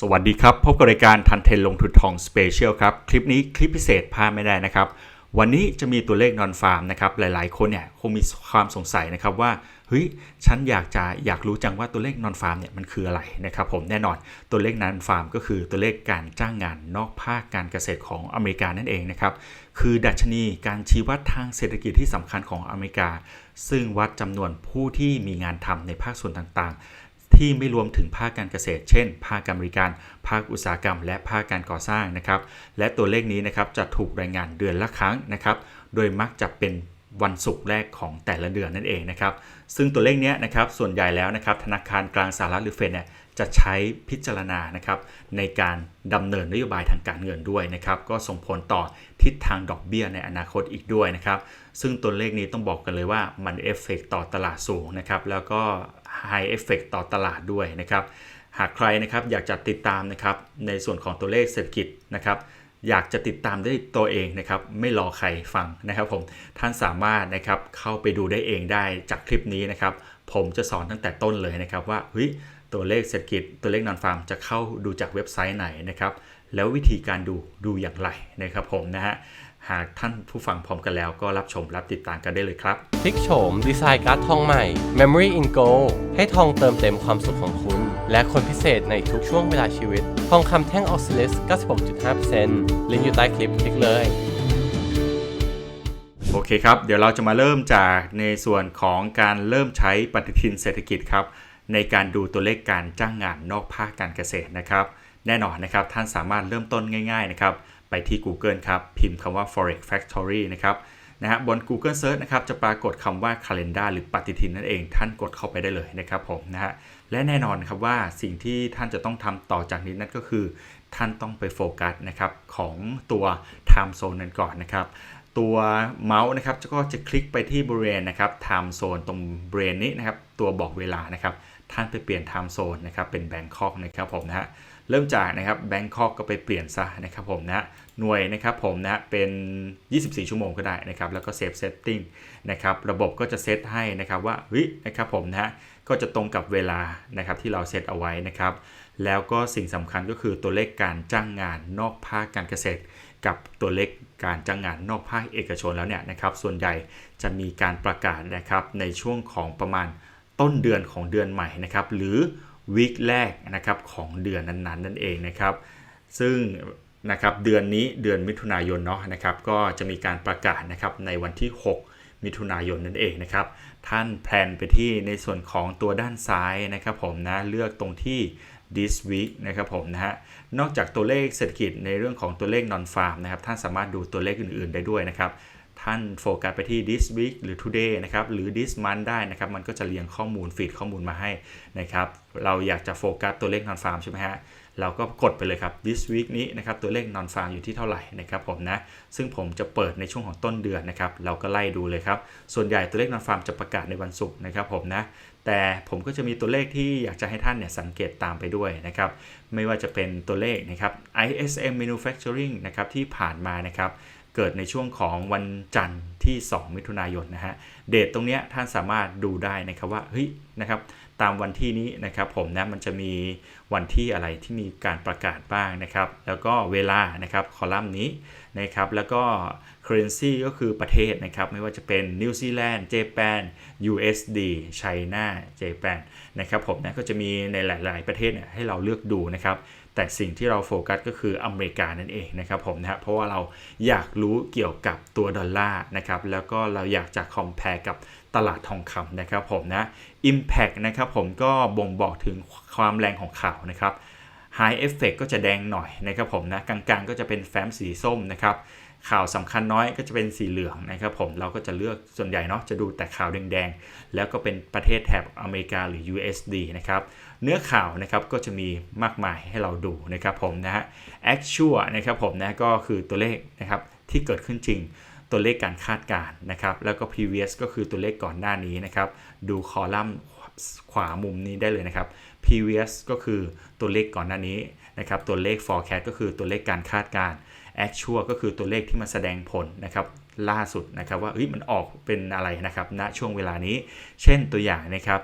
สวัสดีครับ พบกับรายการทันเทนลงทุนทองสเปเชียลครับ คลิปนี้คลิปพิเศษพลาดไม่ได้นะครับ วันนี้จะมีตัวเลขนอนฟาร์มนะครับ หลายๆ คนเนี่ยคงมีความสงสัยนะครับว่าเฮ้ยฉันอยากจะอยากรู้จังว่าตัวเลขนอนฟาร์มเนี่ยมันคืออะไรนะครับผมแน่นอนตัวเลขนอนฟาร์มก็คือตัวเลขการจ้างงานนอกภาคการเกษตรของอเมริกานั่นเองนะครับคือดัชนีการชี้วัดทางเศรษฐกิจที่สำคัญของอเมริกา ซึ่งวัดจำนวนผู้ที่มีงานทำในภาคส่วนต่างๆ ที่ไม่รวมถึงภาคการเกษตร เช่น ภาคการบริการ ภาคอุตสาหกรรม และภาคการก่อสร้างนะครับ และตัวเลขนี้นะครับจะถูกรายงานเดือนละครั้งนะครับ โดยมักจะเป็นวันศุกร์แรกของแต่ละเดือนนั่นเองนะครับ ซึ่งตัวเลขนี้นะครับส่วนใหญ่แล้วนะครับธนาคารกลางสหรัฐหรือเฟดเนี่ยจะใช้พิจารณานะครับในการดำเนินนโยบายทางการเงินด้วยนะครับ ก็ส่งผลต่อทิศทางดอกเบี้ยในอนาคตอีกด้วยนะครับ ซึ่งตัวเลขนี้ต้องบอกกันเลยว่ามันเอฟเฟกต่อตลาดสูงนะครับ แล้วก็ ไฮเอฟเฟกต่อตลาดด้วยนะครับ หากใครนะครับอยากจะติดตามนะครับในส่วนของตัวเลขเศรษฐกิจนะครับ อยากจะติดตามได้ตัวเองนะครับ ไม่รอใครฟังนะครับผมท่านสามารถนะครับเข้าไปดูได้เองได้จากคลิปนี้นะครับ ผมจะสอนตั้งแต่ต้นเลยนะครับว่าเฮ้ยตัวเลขเศรษฐกิจตัวเลขนอนฟาร์มจะเข้าดูจากเว็บไซต์ไหนนะครับ แล้ววิธีการดูดูอย่างไรนะครับผมนะฮะ หากท่านผู้ฟังพร้อมกันแล้วก็รับชมรับติดตามกันได้เลยครับพลิกโฉมดีไซน์การ์ดทองใหม่ Memory in Gold ให้ทองเติมเต็มความสุขของคุณ และคนพิเศษในทุกช่วงเวลาชีวิต ทองคำแท่งออกซิลิส96.5%ลิงก์อยู่ใต้คลิปคลิกเลยโอเคครับ เดี๋ยวเราจะมาเริ่มจากในส่วนของการเริ่มใช้ปฏิทินเศรษฐกิจครับ ในการดูตัวเลขการจ้างงานนอกภาคการเกษตรนะครับ แน่นอนนะครับท่านสามารถเริ่มต้นง่าย ๆนะครับ ไปที่ Google ครับ พิมพ์คำว่า forex factory นะครับนะฮะบน Google Search นะครับจะปรากฏคำว่า calendar หรือปฏิทินนั่นเอง ท่านกดเข้าไปได้เลยนะครับผมนะฮะและแน่นอนครับว่าสิ่งที่ท่านจะต้องทำต่อจากนี้นั่นก็คือ ท่านต้องไปโฟกัสนะครับของตัว time zone นั้นก่อนนะครับตัวเมาส์นะครับก็จะคลิกไปที่บริเวณนะครับ time zone ตรงบริเวณนี้นะครับตัวบอกเวลานะครับท่านไปเปลี่ยน time zone นะครับเป็นแบงคอกนะครับผมนะฮะ เริ่มจากนะครับแบงคอกก็ไปเปลี่ยนซะนะครับผมนะหน่วยนะครับผมนะเป็น 24 ชั่วโมงก็ได้นะครับแล้วก็เซฟเซตติ้งนะครับระบบก็จะเซตให้นะครับว่าเฮ้ยนะครับผมนะก็จะตรงกับเวลานะครับที่เราเซตเอาไว้นะครับแล้วก็สิ่งสำคัญก็คือตัวเลขการจ้างงานนอกภาคการเกษตร กับตัวเลขการจ้างงานนอกภาคเอกชนแล้วเนี่ยนะครับส่วนใหญ่จะมีการประกาศนะครับในช่วงของประมาณต้นเดือนของเดือนใหม่นะครับหรือ วีคแรกนะครับของเดือนนั้นๆนั่นเองนะครับ ซึ่งนะครับเดือนนี้เดือนมิถุนายนเนาะนะครับก็จะมีการประกาศนะครับในวันที่ 6 มิถุนายนนั่นเองนะครับ ท่านแพลนไปที่ในส่วนของตัวด้านซ้ายนะครับผมนะเลือกตรงที่ this week นะครับผมนะฮะ นอกจากตัวเลขเศรษฐกิจในเรื่องของตัวเลข non farm นะครับ ท่านสามารถดูตัวเลขอื่น ๆ ได้ด้วยนะครับ ท่านโฟกัสไปที่ this week หรือ today นะครับหรือ this month ได้นะครับ มันก็จะเรียงข้อมูลฟีดข้อมูลมาให้นะครับ เราอยากจะโฟกัสตัวเลข non farm ใช่ไหมฮะเราก็กดไปเลยครับ this week นี้นะครับตัวเลข non farm อยู่ที่เท่าไหร่นะครับผมนะ ซึ่งผมจะเปิดในช่วงของต้นเดือนนะครับ เราก็ไล่ดูเลยครับ ส่วนใหญ่ตัวเลข non farm จะประกาศในวันศุกร์นะครับผมนะแต่ผมก็จะมีตัวเลขที่อยากจะให้ท่านเนี่ยสังเกตตามไปด้วยนะครับ ไม่ว่าจะเป็นตัวเลขนะครับ ISM Manufacturing นะครับที่ผ่านมานะครับ เกิดในช่วงของวันจันทร์ที่ 2 มิถุนายนนะฮะเดทตรงเนี้ยท่านสามารถดูได้นะครับว่าเฮ้ยนะครับตามวันที่นี้นะครับผมนะมันจะมีวันที่อะไรที่มีการประกาศบ้างนะครับ แล้วก็เวลานะครับคอลัมน์นี้นะครับแล้วก็ currency ก็คือประเทศนะครับ ไม่ว่าจะเป็นนิวซีแลนด์เจแปน USD ไชน่าเจแปนนะครับผมนะก็จะมีในหลาย ๆ ประเทศเนี่ยให้เราเลือกดูนะครับ แต่สิ่งที่เราโฟกัสก็คืออเมริกานั่นเองนะครับผมนะฮะเพราะว่าเราอยากรู้เกี่ยวกับตัวดอลลาร์นะครับแล้วก็เราอยากจะคอมเพลกับตลาดทองคำนะครับผมนะ Impact นะครับผมก็บ่งบอกถึงความแรงของข่าวนะครับ High Effect ก็จะแดงหน่อยนะครับผมนะกลางๆก็จะเป็นแฟ้มสีส้มนะครับ ข่าวสำคัญน้อยก็จะเป็นสีเหลืองนะครับผมเราก็จะเลือกส่วนใหญ่เนาะจะดูแต่ข่าวแดงๆ แล้วก็เป็นประเทศแถบอเมริกาหรือ USD นะครับเนื้อข่าวนะครับก็จะมีมากมายให้เราดูนะครับผมนะฮะ Actual นะครับผมนะก็คือตัวเลขนะครับที่เกิดขึ้นจริงตัวเลขการคาดการณ์นะครับแล้วก็ previous ก็คือตัวเลขก่อนหน้านี้นะครับดูคอลัมน์ขวามุมนี้ได้เลยนะครับ previous ก็คือตัวเลขก่อนหน้านี้นะครับตัวเลข forecast ก็คือตัวเลขการคาดการณ์ actual ก็คือตัวเลขที่มันแสดงผลนะครับล่าสุดนะครับว่ามันออกเป็นอะไรนะครับณช่วงเวลานี้ เช่นตัวอย่างนะครับ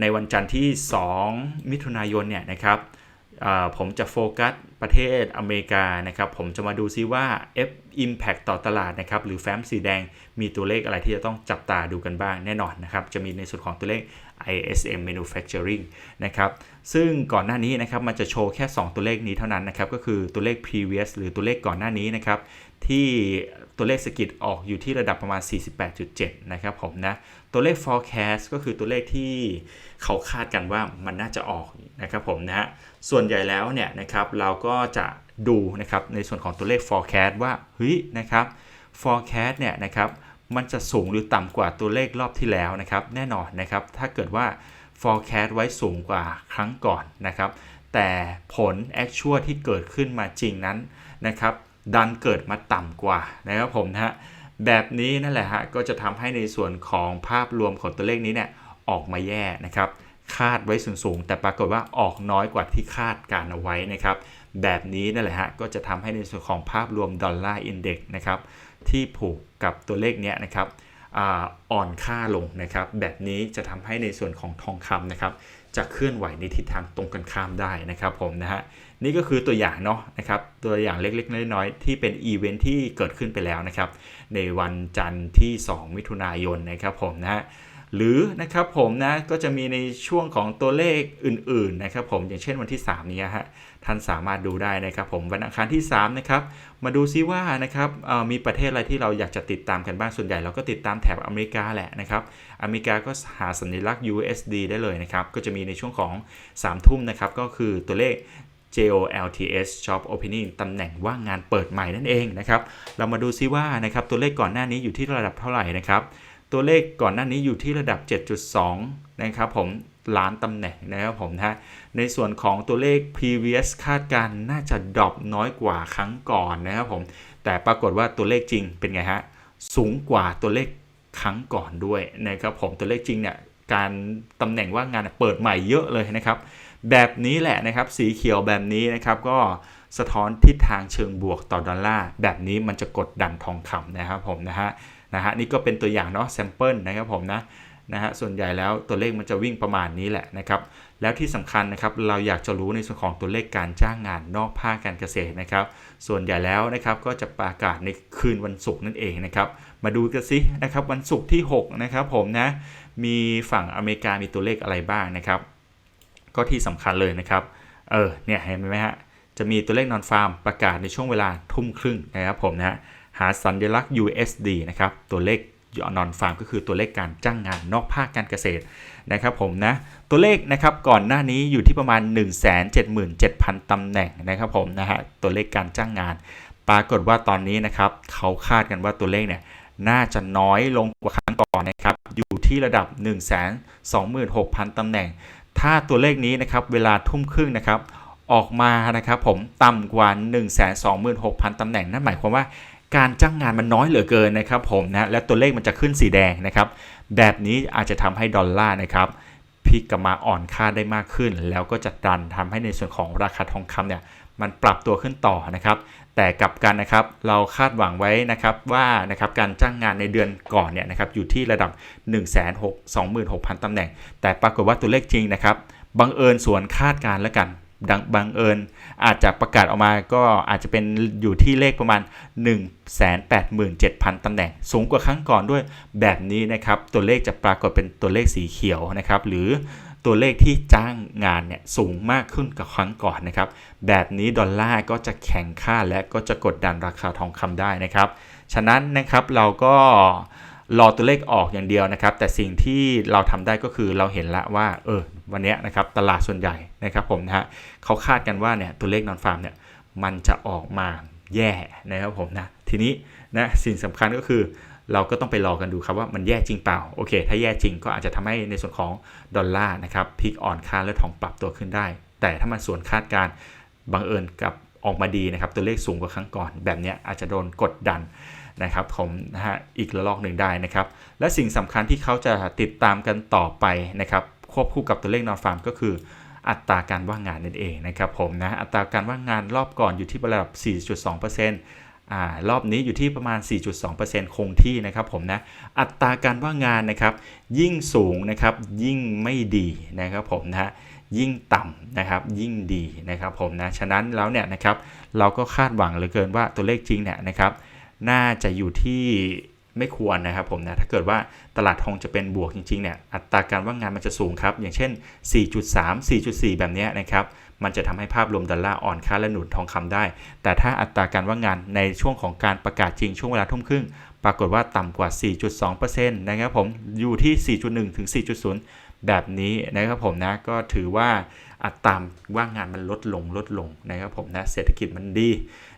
ในวันจันทร์ที่ 2 มิถุนายนเนี่ยนะครับ ผมจะโฟกัสประเทศอเมริกานะครับ ผมจะมาดูซิว่า F Impact ต่อตลาดนะครับ หรือแฟ้มสีแดงมีตัวเลขอะไรที่จะต้องจับตาดูกันบ้างแน่นอนนะครับ จะมีในส่วนของตัวเลข ISM Manufacturing นะครับ ซึ่งก่อนหน้านี้นะครับ มันจะโชว์แค่ 2 ตัวเลขนี้เท่านั้นนะครับ ก็คือตัวเลข previous หรือตัวเลขก่อนหน้านี้นะครับ ที่ตัวเลขสกิดออกอยู่ที่ระดับประมาณ 48.7 นะครับผมนะ ตัวเลข forecast ก็คือตัวเลขที่เขาคาดกันว่ามันน่าจะออกนะครับผมนะฮะ ส่วนใหญ่แล้วเนี่ยนะครับเราก็จะดูนะครับในส่วนของตัวเลข forecast ว่าเฮ้ยนะครับ forecast เนี่ยนะครับมันจะสูงหรือต่ำกว่าตัวเลขรอบที่แล้วนะครับ แน่นอนนะครับ ถ้าเกิดว่า forecast ไว้สูงกว่าครั้งก่อนนะครับ แต่ผล actual ที่เกิดขึ้นมาจริงนั้นนะครับ ดันเกิดมาต่ำกว่านะครับผมนะฮะแบบนี้นั่นแหละฮะก็จะทำให้ในส่วนของภาพรวมของตัวเลขนี้เนี่ยออกมาแย่นะครับ คาดไว้สูงๆ แต่ปรากฏว่าออกน้อยกว่าที่คาดการเอาไว้นะครับ แบบนี้นั่นแหละฮะก็จะทำให้ในส่วนของภาพรวมดอลลาร์อินเด็กซ์นะครับที่ผูกกับตัวเลขเนี้ยนะครับอ่อนค่าลงนะครับ แบบนี้จะทำให้ในส่วนของทองคำนะครับ จะเคลื่อนไหวในทิศทางตรงกันข้ามได้นะครับผมนะฮะนี่ก็คือตัวอย่างเนาะนะครับ ตัวอย่างเล็กๆ น้อยๆ ที่เป็นอีเวนท์ที่เกิดขึ้นไปแล้วนะครับ ในวันจันทร์ที่ 2 มิถุนายนนะครับผมนะฮะ หรือนะครับผมนะก็จะมีในช่วงของตัวเลขอื่นๆนะครับผมอย่างเช่นวันที่ 3 นี้ฮะท่านสามารถดูได้นะครับผมวันอังคารที่3นะครับมาดูซิว่านะครับมีประเทศอะไรที่เราอยากจะติดตามกันบ้างส่วนใหญ่เราก็ติดตามแถบอเมริกาแหละนะครับอเมริกาก็หาสัญลักษณ์ USD ได้เลยนะครับก็จะมีในช่วงของ 3 ทุ่มนะครับก็คือตัวเลข JOLTS Shop Opening ตำแหน่งว่างงานเปิดใหม่นั่นเองนะครับ เรามาดูซิว่านะครับตัวเลขก่อนหน้านี้อยู่ที่ระดับเท่าไหร่นะครับ ตัวเลขก่อนหน้านี้อยู่ที่ระดับ 7.2 นะครับผมล้านตำแหน่งนะครับผมนะฮะในส่วนของตัวเลข previous คาดการน่าจะดรอปน้อยกว่าครั้งก่อนนะครับผมแต่ปรากฏว่าตัวเลขจริงเป็นไงฮะสูงกว่าตัวเลขครั้งก่อนด้วยนะครับผมตัวเลขจริงเนี่ยการตำแหน่งว่างงานเปิดใหม่เยอะเลยนะครับ แบบนี้แหละนะครับสีเขียวแบบนี้นะครับก็ สะท้อนทิศทางเชิงบวกต่อดอลลาร์แบบนี้มันจะกดดันทองคำนะครับผมนะฮะนะฮะนี่ก็เป็นตัวอย่างเนาะแซมเปิลนะครับผมนะนะฮะส่วนใหญ่แล้วตัวเลขมันจะวิ่งประมาณนี้แหละนะครับ แล้วที่สำคัญนะครับเราอยากจะรู้ในส่วนของตัวเลขการจ้างงานนอกภาคการเกษตรนะครับ ส่วนใหญ่แล้วนะครับก็จะประกาศในคืนวันศุกร์นั่นเองนะครับ มาดูกันสินะครับวันศุกร์ที่ 6 นะครับผมนะมีฝั่งอเมริกามีตัวเลขอะไรบ้างนะครับ ก็ที่สำคัญเลยนะครับเออเนี่ยเห็นไหมฮะ จะมีตัวเลขนอนฟาร์มประกาศในช่วงเวลาทุ่มครึ่งนะครับผมนะหาสัญลักษณ์ USD นะครับตัวเลขนอนฟาร์มก็คือตัวเลขการจ้างงานนอกภาคการเกษตรนะครับผมนะตัวเลขนะครับก่อนหน้านี้อยู่ที่ประมาณ 177,000ตำแหน่งนะครับผมนะฮะตัวเลขการจ้างงาน ปรากฏว่าตอนนี้นะครับเขาคาดกันว่าตัวเลขเนี่ยน่าจะน้อยลงกว่าครั้งก่อนนะครับอยู่ที่ระดับ 126,000ตำแหน่ง ถ้าตัวเลขนี้นะครับเวลาทุ่มครึ่งนะครับ ออกมานะครับผมต่ำกว่า 126,000 ตำแหน่ง นั่นหมายความว่าการจ้างงานมันน้อยเหลือเกินนะครับผมนะและตัวเลขมันจะขึ้นสีแดงนะครับ แบบนี้อาจจะทำให้ดอลลาร์นะครับพลิกกลับมาอ่อนค่าได้มากขึ้น แล้วก็จะดันทำให้ในส่วนของราคาทองคำเนี่ยมันปรับตัวขึ้นต่อนะครับ แต่กลับกันนะครับ เราคาดหวังไว้นะครับว่านะครับการจ้างงานในเดือนก่อนเนี่ยนะครับอยู่ที่ระดับ 1 6 2 6 0 0 0ตำแหน่ง แต่ปรากฏว่าตัวเลขจริงนะครับบังเอิญสวนคาดการณ์แล้วกัน ดังบังเอิญ อาจจะประกาศออกมาก็อาจจะเป็นอยู่ที่เลขประมาณ 187,000 ตำแหน่ง สูงกว่าครั้งก่อนด้วยแบบนี้นะครับ ตัวเลขจะปรากฏเป็นตัวเลขสีเขียวนะครับ หรือตัวเลขที่จ้างงานเนี่ยสูงมากขึ้นกับครั้งก่อนนะครับ แบบนี้ดอลลาร์ก็จะแข็งค่าและก็จะกดดันราคาทองคำได้นะครับ ฉะนั้นนะครับเราก็ รอตัวเลขออกอย่างเดียวนะครับ แต่สิ่งที่เราทำได้ก็คือเราเห็นละว่า เออ วันนี้นะครับตลาดส่วนใหญ่นะครับผมนะฮะเขาคาดกันว่าเนี่ยตัวเลขนอนฟาร์มเนี่ยมันจะออกมาแย่นะครับผมนะ ทีนี้นะสิ่งสำคัญก็คือเราก็ต้องไปรอกันดูครับว่ามันแย่จริงเปล่า โอเค ถ้าแย่จริงก็อาจจะทำให้ในส่วนของดอลลาร์นะครับพลิกอ่อนค่าและทองปรับตัวขึ้นได้ แต่ถ้ามันส่วนคาดการ์บังเอิญกับออกมาดีนะครับตัวเลขสูงกว่าครั้งก่อน แบบเนี้ยอาจจะโดนกดดัน นะครับผมนะฮะอีกระลอกหนึ่งได้นะครับ และสิ่งสำคัญที่เขาจะติดตามกันต่อไปนะครับควบคู่กับตัวเลขนอนฟาร์มก็คืออัตราการว่างงานนั่นเองนะครับผมนะอัตราการว่างงานรอบก่อนอยู่ที่ระดับ 4.2%อ่ารอบนี้อยู่ที่ประมาณ 4.2%คงที่นะครับผมนะอัตราการว่างงานนะครับ ยิ่งสูงนะครับยิ่งไม่ดีนะครับผมนะยิ่งต่ำนะครับยิ่งดีนะครับผมนะฉะนั้นแล้วเนี่ยนะครับเราก็คาดหวังเหลือเกินว่าตัวเลขจริงเนี่ยนะครับ น่าจะอยู่ที่ไม่ควรนะครับผมนะถ้าเกิดว่าตลาดทองจะเป็นบวกจริงๆเนี่ยอัตราการว่างงานมันจะสูงครับ อย่างเช่น 4.3 4.4 แบบนี้นะครับมันจะทำให้ภาพรวมดอลลาร์อ่อนค่าและหนุนทองคำได้ แต่ถ้าอัตราการว่างงานในช่วงของการประกาศจริงช่วงเวลาทุ่มครึ่ง ปรากฏว่าต่ำกว่า 4.2%นะครับผมอยู่ที่ 4.1 ถึง 4.0 แบบนี้นะครับผมนะก็ถือว่า อัตราว่างงานมันลดลงลดลงนะครับผมนะเศรษฐกิจมันดี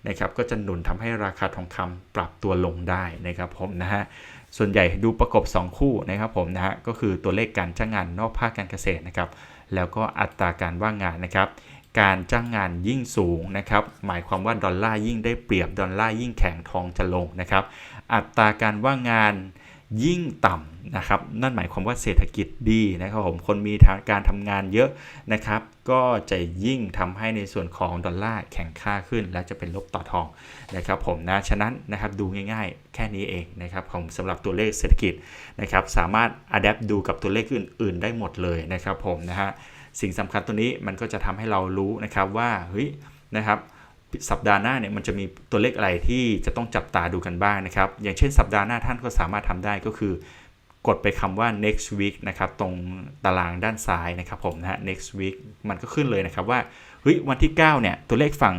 นะครับก็จะหนุนทำให้ราคาทองคำปรับตัวลงได้นะครับผมนะฮะส่วนใหญ่ดูประกบ 2 คู่นะครับผมนะฮะก็คือตัวเลขการจ้างงานนอกภาคการเกษตรนะครับแล้วก็อัตราการว่างงานนะครับการจ้างงานยิ่งสูงนะครับ หมายความว่าดอลลาร์ยิ่งได้เปรียบดอลลาร์ยิ่งแข็งทองจะลงนะครับ อัตราการว่างงาน ยิ่งต่ำนะครับ นั่นหมายความว่าเศรษฐกิจดีนะครับผม คนมีการทำงานเยอะนะครับ ก็จะยิ่งทำให้ในส่วนของดอลลาร์แข็งค่าขึ้น และจะเป็นลบต่อทองนะครับผมนะ ฉะนั้นนะครับดูง่ายๆ แค่นี้เองนะครับผมสำหรับตัวเลขเศรษฐกิจนะครับ สามารถอัดแอปดูกับตัวเลขอื่น ๆ ได้หมดเลยนะครับผมนะฮะ สิ่งสำคัญตัวนี้มันก็จะทำให้เรารู้นะครับว่าเฮ้ยนะครับ สัปดาห์หน้าเนี่ยมันจะมีตัวเลขอะไรที่จะต้องจับตาดูกันบ้างนะครับ อย่างเช่นสัปดาห์หน้าท่านก็สามารถทำได้ก็คือกดไปคำว่า next week นะครับตรงตารางด้านซ้ายนะครับผมนะฮะ next week มันก็ขึ้นเลยนะครับว่าเฮ้ยวันที่ 9 เนี่ย ตัวเลขฝั่ง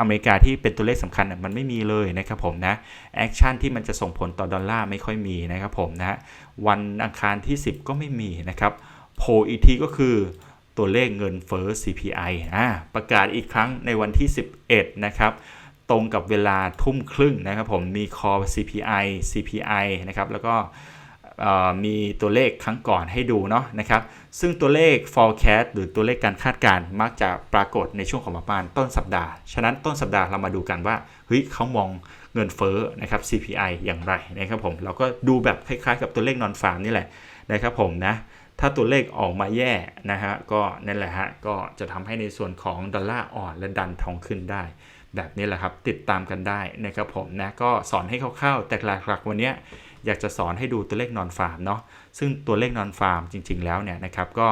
อเมริกาที่เป็นตัวเลขสำคัญมันไม่มีเลยนะครับผมนะแอคชั่นที่มันจะส่งผลต่อดอลลาร์ไม่ค่อยมีนะครับผมนะวันอังคารที่ 10 ก็ไม่มีนะครับโพลอีกทีก็คือ ตัวเลขเงินเฟ้อ CPI อ่าประกาศอีกครั้งในวันที่ 11 นะครับตรงกับเวลาทุ่มครึ่งนะครับผมมีคอ CPI CPI นะครับแล้วก็มีตัวเลขครั้งก่อนให้ดูเนาะนะครับ ซึ่งตัวเลข forecast หรือตัวเลขการคาดการณ์มักจะปรากฏในช่วงของประมาณต้นสัปดาห์ ฉะนั้นต้นสัปดาห์เรามาดูกันว่าเฮ้ยเขามองเงินเฟ้อนะครับ CPI อย่างไรนะครับผมเราก็ดูแบบคล้ายๆ กับตัวเลขนอนฟาร์มนี่แหละนะครับผมนะ ถ้าตัวเลขออกมาแย่นะฮะก็นั่นแหละฮะก็จะทำให้ในส่วนของดอลลาร์อ่อนและดันทองขึ้นได้ แบบนี้แหละครับติดตามกันได้นะครับผมนะก็สอนให้คร่าวๆ แต่หลักๆวันนี้อยากจะสอนให้ดูตัวเลขนอนฟาร์มเนาะซึ่งตัวเลขนอนฟาร์มจริง ๆ แล้วเนี่ยนะครับก็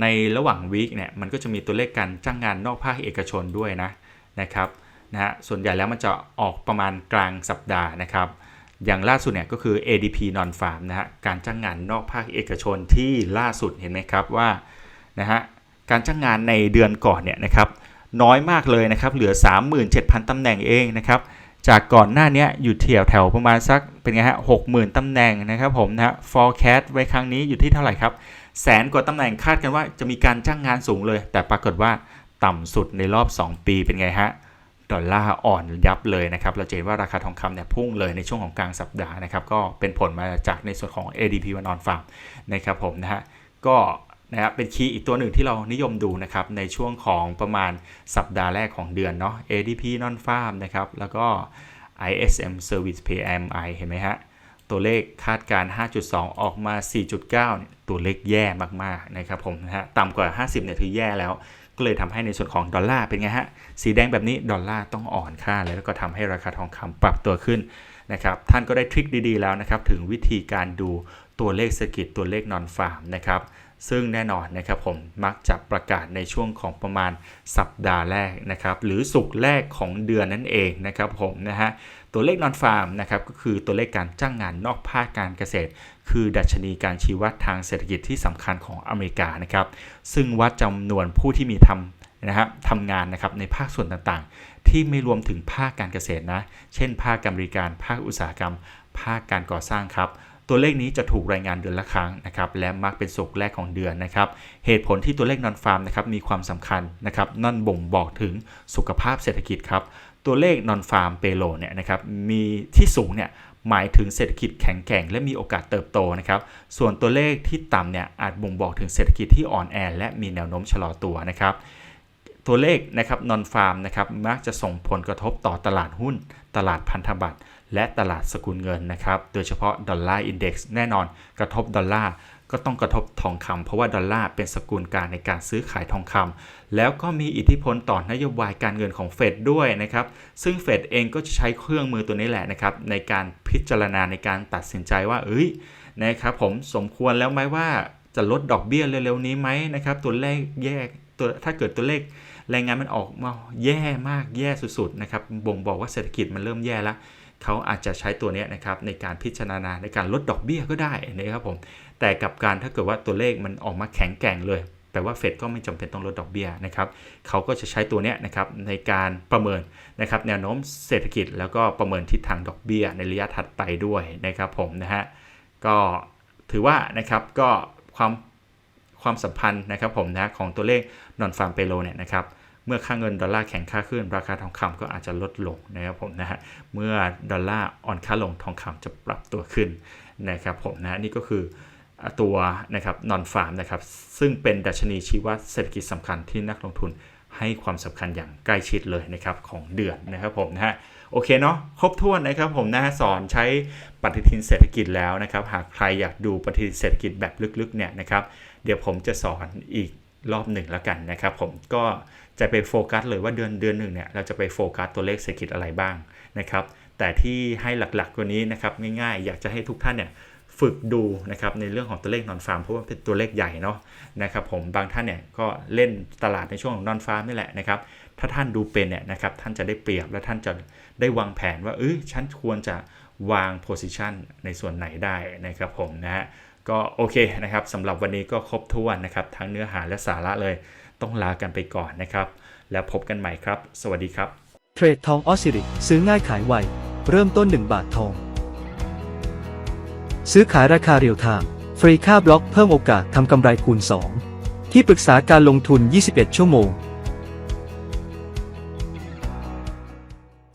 ในระหว่างวีคเนี่ยมันก็จะมีตัวเลขการจ้างงานนอกภาคเอกชนด้วยนะนะครับนะฮะส่วนใหญ่แล้วมันจะออกประมาณกลางสัปดาห์นะครับ อย่างล่าสุดเนี่ยก็คือ ADP non farm นะฮะการจ้างงานนอกภาคเอกชนที่ล่าสุดเห็นไหมครับว่านะฮะการจ้างงานในเดือนก่อนเนี่ยนะครับน้อยมากเลยนะครับเหลือ 37,000 ตำแหน่งเองนะครับจากก่อนหน้านี้อยู่แถวแถวประมาณสักเป็นไงฮะ60,000ตำแหน่งนะครับผมนะฮะ forecast ไว้ครั้งนี้อยู่ที่เท่าไหร่ครับแสนกว่าตำแหน่งคาดกันว่าจะมีการจ้างงานสูงเลย แต่ปรากฏว่าต่ำสุดในรอบ 2 ปีเป็นไงฮะ ดอลลาร์อ่อนยับเลยนะครับเราจะเห็นว่าราคาทองคำเนี่ยพุ่งเลยในช่วงของกลางสัปดาห์นะครับก็เป็นผลมาจากในส่วนของ ADP วันนอนฟาร์มนะครับผมนะฮะก็นะครับเป็นคีย์อีกตัวหนึ่งที่เรานิยมดูนะครับในช่วงของประมาณสัปดาห์แรกของเดือนเนาะ ADP non farm นะครับแล้วก็ ISM Service PMI เห็นไหมฮะตัวเลขคาดการ 5.2 ออกมา 4.9 ตัวเลขแย่มากๆนะครับผมนะฮะต่ำกว่า 50เนี่ยถือแย่แล้ว ก็เลยทำให้ในส่วนของดอลลาร์เป็นไงฮะ สีแดงแบบนี้ดอลลาร์ต้องอ่อนค่าแล้วก็ทำให้ราคาทองคำปรับตัวขึ้นนะครับ ท่านก็ได้ทริคดีๆแล้วนะครับ ถึงวิธีการดูตัวเลขเศรษฐกิจตัวเลขนอนฟาร์มนะครับ ซึ่งแน่นอนนะครับผมมักจะประกาศในช่วงของประมาณสัปดาห์แรกนะครับหรือสุกแรกของเดือนนั่นเองนะครับผมนะฮะตัวเลขนอนฟาร์มนะครับก็คือตัวเลขการจ้างงานนอกภาคการเกษตร คือดัชนีการชี้วัดทางเศรษฐกิจที่สำคัญของอเมริกานะครับซึ่งวัดจำนวนผู้ที่มีทำนะครับทำงานนะครับในภาคส่วนต่างๆ ที่ไม่รวมถึงภาคการเกษตรนะเช่น ภาคการบริการภาคอุตสาหกรรม ภาคการก่อสร้างครับ ตัวเลขนี้จะถูกรายงานเดือนละครั้งนะครับและมักเป็นสุกแรกของเดือนนะครับเหตุผลที่ตัวเลขนอนฟาร์มนะครับมีความสำคัญนะครับนั่นบ่งบอกถึงสุขภาพเศรษฐกิจครับตัวเลขนอนฟาร์มเปโลเนี่ยนะครับมีที่สูงเนี่ยหมายถึงเศรษฐกิจแข็งแกร่งและมีโอกาสเติบโตนะครับ ส่วนตัวเลขที่ต่ำเนี่ยอาจบ่งบอกถึงเศรษฐกิจที่อ่อนแอและมีแนวโน้มชะลอตัวนะครับ ตัวเลขนะครับนอนฟาร์มนะครับมักจะส่งผลกระทบต่อตลาดหุ้น ตลาดพันธบัตร และตลาดสกุลเงินนะครับ โดยเฉพาะดอลลาร์อินเด็กซ์แน่นอนกระทบดอลลาร์ก็ต้องกระทบทองคำเพราะว่าดอลลาร์เป็นสกุลกางในการซื้อขายทองคำแล้วก็มีอิทธิพลต่อนโยบายการเงินของเฟดด้วยนะครับ ซึ่งเฟดเองก็จะใช้เครื่องมือตัวนี้แหละนะครับ ในการพิจารณาในการตัดสินใจว่า เอ้ยนะครับผมสมควรแล้วไหมว่าจะลดดอกเบี้ยเร็วๆนี้ไหมนะครับ ตัวเลขแย่ตัวถ้าเกิดตัวเลขแรงงานมันออกมาแย่มากแย่สุดๆนะครับบ่งบอกว่าเศรษฐกิจมันเริ่มแย่แล้ว เขาอาจจะใช้ตัวนี้นะครับในการพิจารณาในการลดดอกเบี้ยก็ได้นะครับผมแต่กับการถ้าเกิดว่าตัวเลขมันออกมาแข็งแกร่งเลยแปลว่าเฟดก็ไม่จำเป็นต้องลดดอกเบี้ยนะครับเขาก็จะใช้ตัวนี้นะครับในการประเมินนะครับแนวโน้มเศรษฐกิจแล้วก็ประเมินทิศทางดอกเบี้ยในระยะถัดไปด้วยนะครับผมนะฮะก็ถือว่านะครับก็ความความสัมพันธ์นะครับผมนะของตัวเลขนอนฟาร์มเปโลเนี่ยนะครับ เมื่อค่าเงินดอลลาร์แข็งค่าขึ้น ราคาทองคำก็อาจจะลดลงนะครับผมนะฮะเมื่อดอลลาร์อ่อนค่าลงทองคำจะปรับตัวขึ้นนะครับผมนะนี่ก็คือตัวนะครับนอนฟาร์มนะครับซึ่งเป็นดัชนีชี้วัดเศรษฐกิจสำคัญที่นักลงทุนให้ความสำคัญอย่างใกล้ชิดเลยนะครับของเดือนนะครับผมนะฮะโอเคเนาะครบถ้วนนะครับผมนะสอนใช้ปฏิทินเศรษฐกิจแล้วนะครับ หากใครอยากดูปฏิทินเศรษฐกิจแบบลึกๆเนี่ยนะครับ เดี๋ยวผมจะสอนอีก รอบหนึ่งแล้วกันนะครับผมก็จะไปโฟกัสเลยว่าเดือนเดือนหนึ่งเนี่ยเราจะไปโฟกัสตัวเลขเศรษฐกิจอะไรบ้างนะครับแต่ที่ให้หลักๆตัวนี้นะครับง่ายๆ อยากจะให้ทุกท่านเนี่ยฝึกดูนะครับในเรื่องของตัวเลขนอนฟาร์มเพราะว่าเป็นตัวเลขใหญ่เนาะนะครับผมบางท่านเนี่ยก็เล่นตลาดในช่วงของนอนฟาร์มนี่แหละนะครับถ้าท่านดูเป็นเนี่ยนะครับท่านจะได้เปรียบและท่านจะได้วางแผนว่าเออฉันควรจะวางโพซิชันในส่วนไหนได้นะครับผมนะฮะ ก็โอเคนะครับสำหรับวันนี้ก็ครบถ้วนนะครับ ทั้งเนื้อหาและสาระเลยต้องลากันไปก่อนนะครับ แล้วพบกันใหม่ครับ สวัสดีครับ เทรดทองออสซิริซื้อง่ายขายไว เริ่มต้น 1 บาททอง ซื้อขายราคาเรียลไทม์ฟรีค่าบล็อกเพิ่มโอกาสทำกำไรคูณ 2 ที่ปรึกษาการลงทุน 21 ชั่วโมง